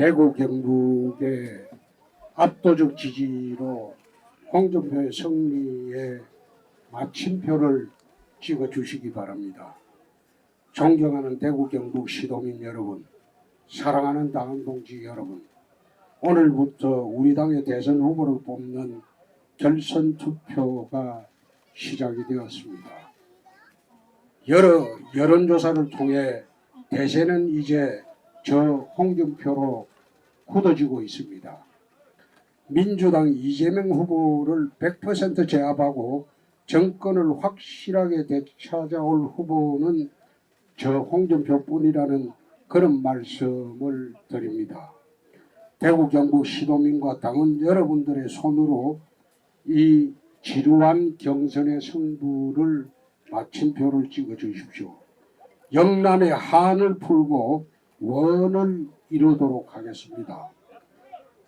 대구 경북의 압도적 지지로 홍준표의 승리에 마침표를 찍어 주시기 바랍니다. 존경하는 대구 경북 시도민 여러분, 사랑하는 당원 동지 여러분, 오늘부터 우리 당의 대선 후보를 뽑는 결선 투표가 시작이 되었습니다. 여러 여론조사를 통해 대세는 이제 저 홍준표로 굳어지고 있습니다. 민주당 이재명 후보를 100% 제압하고 정권을 확실하게 되찾아올 후보는 저 홍준표뿐이라는 그런 말씀을 드립니다. 대구 경북 시도민과 당원 여러분들의 손으로 이 지루한 경선의 승부를 마침표를 찍어 주십시오. 영남의 한을 풀고 원을 이루도록 하겠습니다.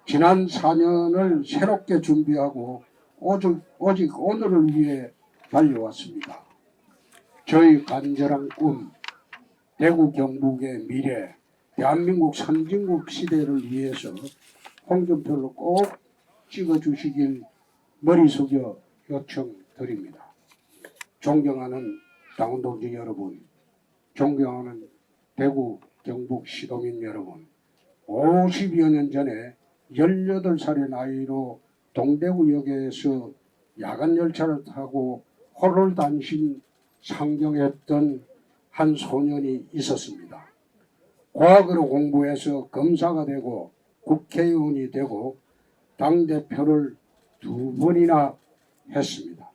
지난 4년을 새롭게 준비하고 오직, 오직 오늘을 위해 달려왔습니다. 저희 간절한 꿈, 대구 경북의 미래, 대한민국 선진국 시대를 위해서 홍준표를 꼭 찍어주시길 머리 숙여 요청드립니다. 존경하는 당원 동지 여러분, 존경하는 대구 경북 시도민 여러분, 50여 년 전에 18살의 나이로 동대구역에서 야간 열차를 타고 호를 단신 상경했던 한 소년이 있었습니다. 과학으로 공부해서 검사가 되고 국회의원이 되고 당대표를 두 번이나 했습니다.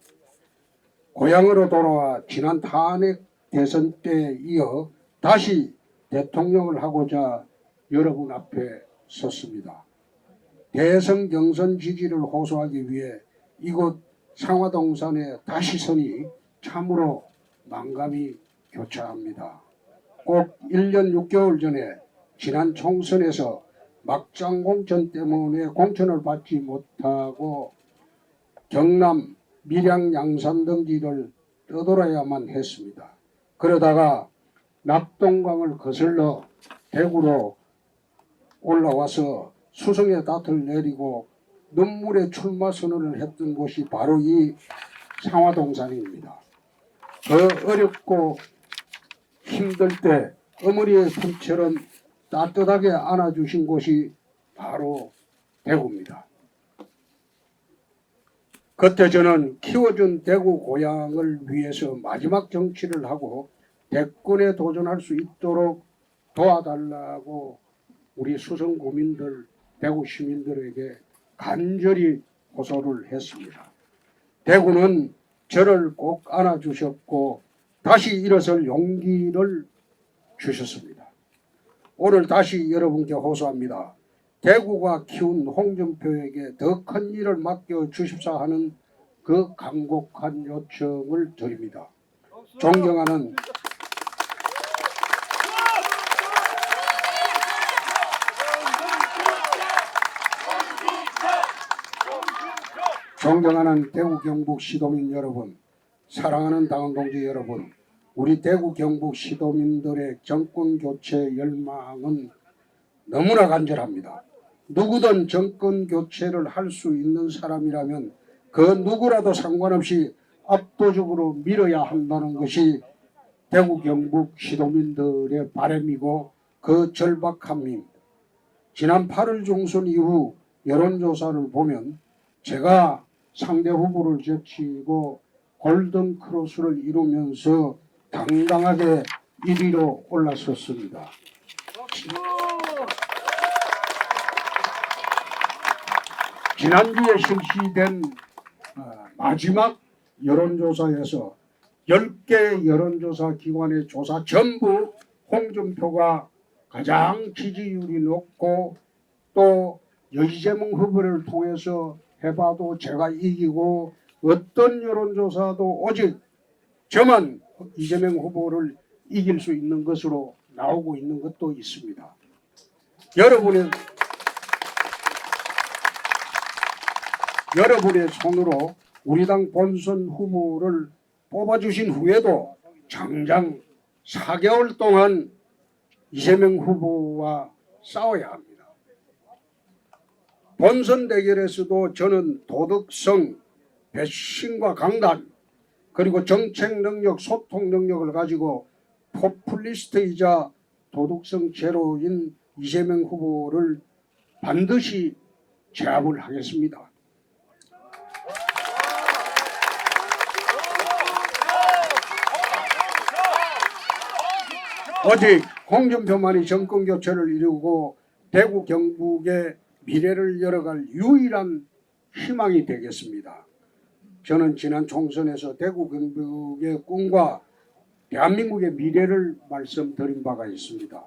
고향으로 돌아와 지난 탄핵 대선 때에 이어 다시 대통령을 하고자 여러분 앞에 섰습니다. 대선 경선 지지를 호소하기 위해 이곳 상화동산에 다시 서니 참으로 망감이 교차합니다. 꼭 1년 6개월 전에 지난 총선에서 막장 공천 때문에 공천을 받지 못하고 경남 밀양 양산 등지를 떠돌아야만 했습니다. 그러다가 낙동강을 거슬러 대구로 올라와서 수성의 닷을 내리고 눈물의 출마 선언을 했던 곳이 바로 이 상화동산입니다. 그 어렵고 힘들 때 어머니의 품처럼 따뜻하게 안아주신 곳이 바로 대구입니다. 그때 저는 키워준 대구 고향을 위해서 마지막 정치를 하고 대권에 도전할 수 있도록 도와달라고 우리 수성 구민들, 대구 시민들에게 간절히 호소를 했습니다. 대구는 저를 꼭 안아주셨고 다시 일어설 용기를 주셨습니다. 오늘 다시 여러분께 호소합니다. 대구가 키운 홍준표에게 더 큰 일을 맡겨 주십사 하는 그 간곡한 요청을 드립니다. 존경하는 존경하는 대구 경북 시도민 여러분, 사랑하는 당원 동지 여러분, 우리 대구 경북 시도민들의 정권 교체 열망은 너무나 간절합니다. 누구든 정권 교체를 할 수 있는 사람이라면 그 누구라도 상관없이 압도적으로 밀어야 한다는 것이 대구 경북 시도민들의 바람이고 그 절박함입니다. 지난 8월 중순 이후 여론조사를 보면 제가 상대 후보를 제치고 골든 크로스를 이루면서 당당하게 1위로 올라섰습니다. 지난주에 실시된 어, 마지막 여론조사에서 10개 여론조사 기관의 조사 전부 홍준표가 가장 지지율이 높고 또 여이재명 후보를 통해서 해봐도 제가 이기고 어떤 여론조사도 오직 저만 이재명 후보를 이길 수 있는 것으로 나오고 있는 것도 있습니다. 여러분의 여러분의 손으로 우리 당 본선 후보를 뽑아주신 후에도 장장 4개월 동안 이재명 후보와 싸워야 합니다. 본선 대결에서도 저는 도덕성, 배신과 강단, 그리고 정책 능력, 소통 능력을 가지고 포퓰리스트이자 도덕성 제로인 이재명 후보를 반드시 제압을 하겠습니다. 오직 홍준표만이 정권 교체를 이루고 대구 경북의 미래를 열어갈 유일한 희망이 되겠습니다. 저는 지난 총선에서 대구 경북의 꿈과 대한민국의 미래를 말씀드린 바가 있습니다.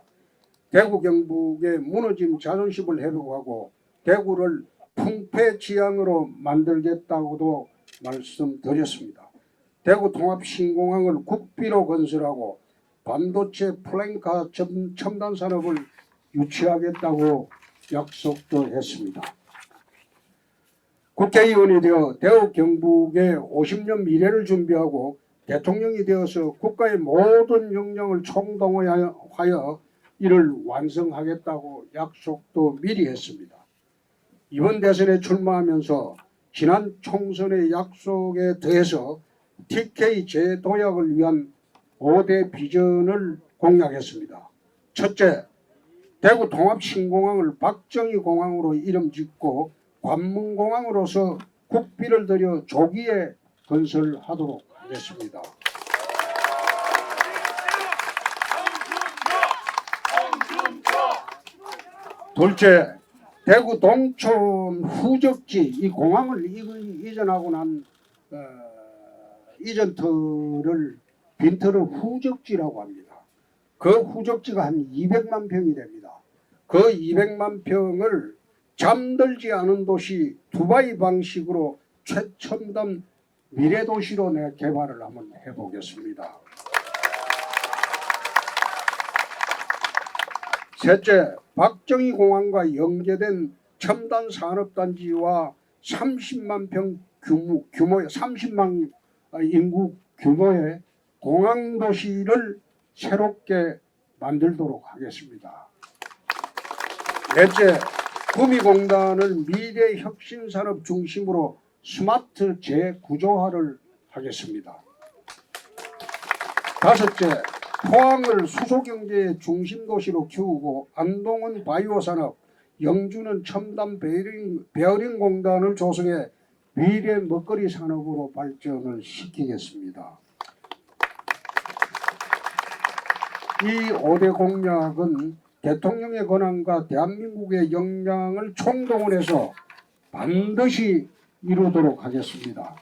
대구 경북의 무너진 자존심을 회복하고 대구를 풍패 지향으로 만들겠다고도 말씀드렸습니다. 대구 통합 신공항을 국비로 건설하고 반도체 플랭카 첨- 첨단 산업을 유치하겠다고 약속도 했습니다. 국회의원이 되어 대구 경북의 50년 미래를 준비하고 대통령이 되어서 국가의 모든 역량을 총동원하여 이를 완성하겠다고 약속도 미리 했습니다. 이번 대선에 출마하면서 지난 총선의 약속에 더해서 TK 재도약을 위한 5대 비전을 공약했습니다. 첫째, 대구 통합신공항을 박정희 공항으로 이름 짓고 관문공항으로서 국비를 들여 조기에 건설하도록 하겠습니다. 둘째, 대구 동촌 후적지 이 공항을 이- 이전하고 난 어, 이전터를 빈터를 후적지라고 합니다. 그 후적지가 한 200만 평이 됩니다. 그 200만 평을 잠들지 않은 도시 두바이 방식으로 최첨단 미래 도시로 내 개발을 한번 해보겠습니다. 셋째, 박정희 공항과 연계된 첨단 산업단지와 30만 평 규모, 규모의 30만 인구 규모의 공항 도시를 새롭게 만들도록 하겠습니다. 넷째, 구미공단을 미래 혁신 산업 중심으로 스마트 재구조화를 하겠습니다. 다섯째, 포항을 수소경제의 중심 도시로 키우고 안동은 바이오 산업, 영주는 첨단 베어링, 베어링 공단을 조성해 미래 먹거리 산업으로 발전을 시키겠습니다. 이 5대 공약은 대통령의 권한과 대한민국의 역량을 총동원해서 반드시 이루도록 하겠습니다.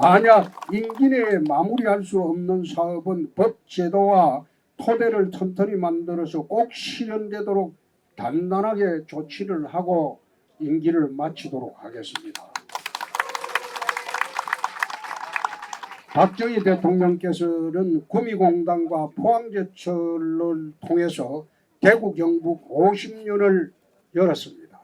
만약 임기 내에 마무리할 수 없는 사업은 법 제도와 토대를 튼튼히 만들어서 꼭 실현되도록 단단하게 조치를 하고 임기를 마치도록 하겠습니다. 박정희 대통령께서는 구미공단과 포항제철을 통해서 대구 경북 50년을 열었습니다.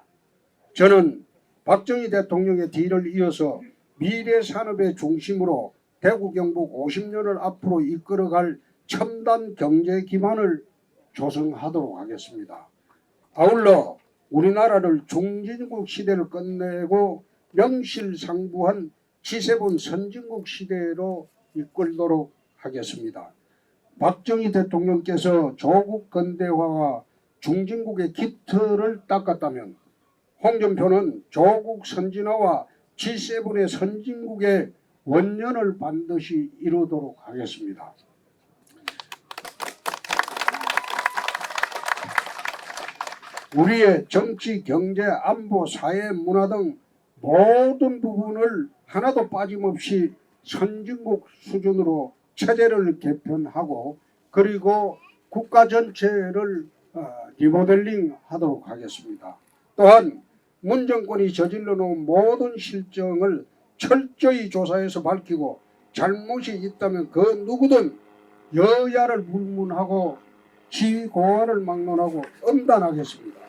저는 박정희 대통령의 뒤를 이어서 미래 산업의 중심으로 대구 경북 50년을 앞으로 이끌어갈 첨단 경제 기반을 조성하도록 하겠습니다. 아울러 우리나라를 중진국 시대를 끝내고 명실상부한 G7 선진국 시대로 이끌도록 하겠습니다. 박정희 대통령께서 조국 근대화와 중진국의 기틀을 닦았다면 홍준표는 조국 선진화와 G7의 선진국의 원년을 반드시 이루도록 하겠습니다. 우리의 정치, 경제, 안보, 사회, 문화 등 모든 부분을 하나도 빠짐없이 선진국 수준으로 체제를 개편하고 그리고 국가 전체를 어, 리모델링 하도록 하겠습니다. 또한 문 정권이 저질러 놓은 모든 실정을 철저히 조사해서 밝히고 잘못이 있다면 그 누구든 여야를 불문하고 지위 고하를 막론하고 엄단하겠습니다.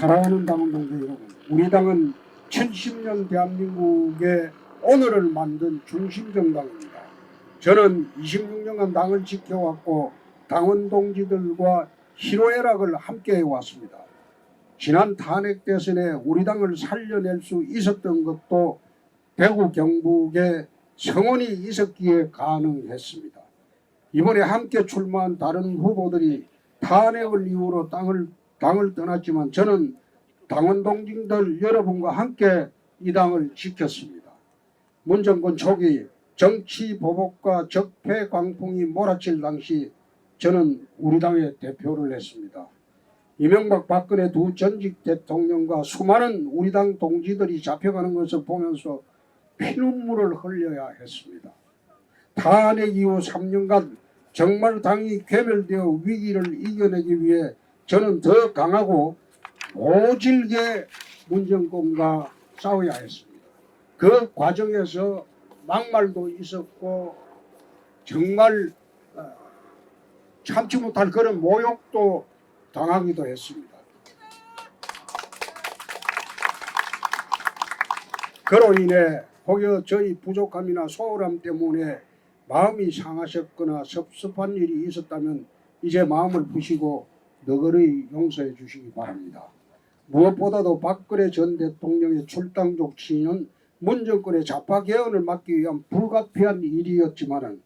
당원 동지 여러분, 우리 당은 70년 대한민국의 오늘을 만든 중심 정당입니다. 저는 26년간 당을 지켜왔고 당원 동지들과 희로애락을 함께 해왔습니다. 지난 탄핵 대선에 우리 당을 살려낼 수 있었던 것도 대구 경북의 성원이 있었기에 가능했습니다. 이번에 함께 출마한 다른 후보들이 탄핵을 이유로 땅을 당을 떠났지만 저는 당원 동지들 여러분과 함께 이 당을 지켰습니다. 문정권 초기 정치 보복과 적폐 광풍이 몰아칠 당시 저는 우리 당의 대표를 했습니다. 이명박 박근혜 두 전직 대통령과 수많은 우리 당 동지들이 잡혀가는 것을 보면서 피눈물을 흘려야 했습니다. 탄핵 이후 3년간 정말 당이 괴멸되어 위기를 이겨내기 위해 저는 더 강하고 모질게 문정권과 싸워야 했습니다. 그 과정에서 막말도 있었고 정말 어, 참지 못할 그런 모욕도 당하기도 했습니다. 그로 인해 혹여 저희 부족함이나 소홀함 때문에 마음이 상하셨거나 섭섭한 일이 있었다면 이제 마음을 푸시고 너그러이 용서해 주시기 바랍니다. 무엇보다도 박근혜 전 대통령의 출당 족치는 문정권의 좌파 개헌을 막기 위한 불가피한 일이었지만은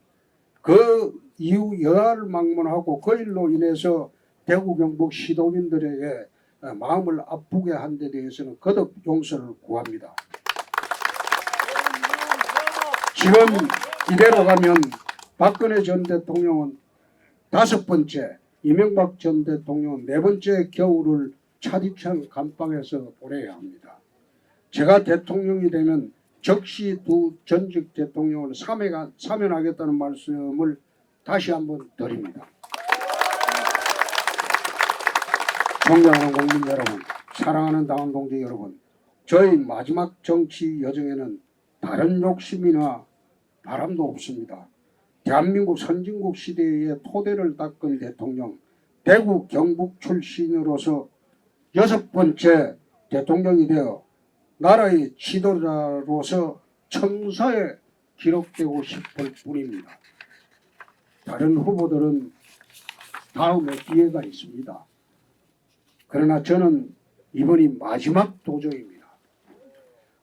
그 이후 여하를 막론하고 그 일로 인해서 대구 경북 시도민들에게 어, 마음을 아프게 한 데 대해서는 거듭 용서를 구합니다. 지금 이대로 가면 박근혜 전 대통령은 다섯 번째, 이명박 전 대통령은 네 번째 겨울을 차디찬 감방에서 보내야 합니다. 제가 대통령이 되면 적시 두 전직 대통령을 사면하- 사면하겠다는 말씀을 다시 한번 드립니다. 존경하는 국민 여러분, 사랑하는 당원 동지 여러분, 저희 마지막 정치 여정에는 다른 욕심이나 바람도 없습니다. 대한민국 선진국 시대의 토대를 닦은 대통령, 대구 경북 출신으로서 여섯 번째 대통령이 되어 나라의 지도자로서 청사에 기록되고 싶을 뿐입니다. 다른 후보들은 다음에 기회가 있습니다. 그러나 저는 이번이 마지막 도전입니다.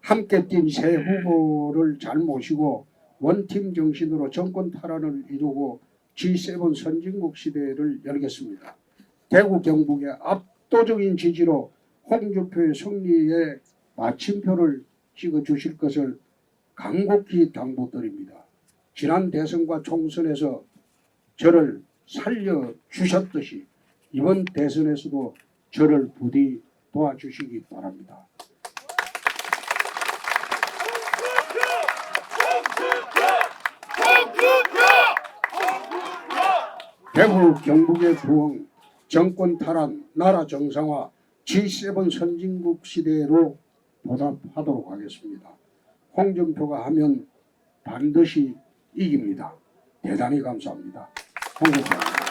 함께 뛴 새 후보를 잘 모시고 원팀 정신으로 정권 탈환을 이루고 G7 선진국 시대를 열겠습니다. 대구 경북의 압도적인 지지로 홍준표의 승리에 마침표를 찍어 주실 것을 간곡히 당부드립니다. 지난 대선과 총선에서 저를 살려 주셨듯이 이번 대선에서도 저를 부디 도와주시기 바랍니다. 대구 경북의 부흥, 정권 탈환, 나라 정상화, G7 선진국 시대로 보답하도록 하겠습니다. 홍준표가 하면 반드시 이깁니다. 대단히 감사합니다. 홍준표.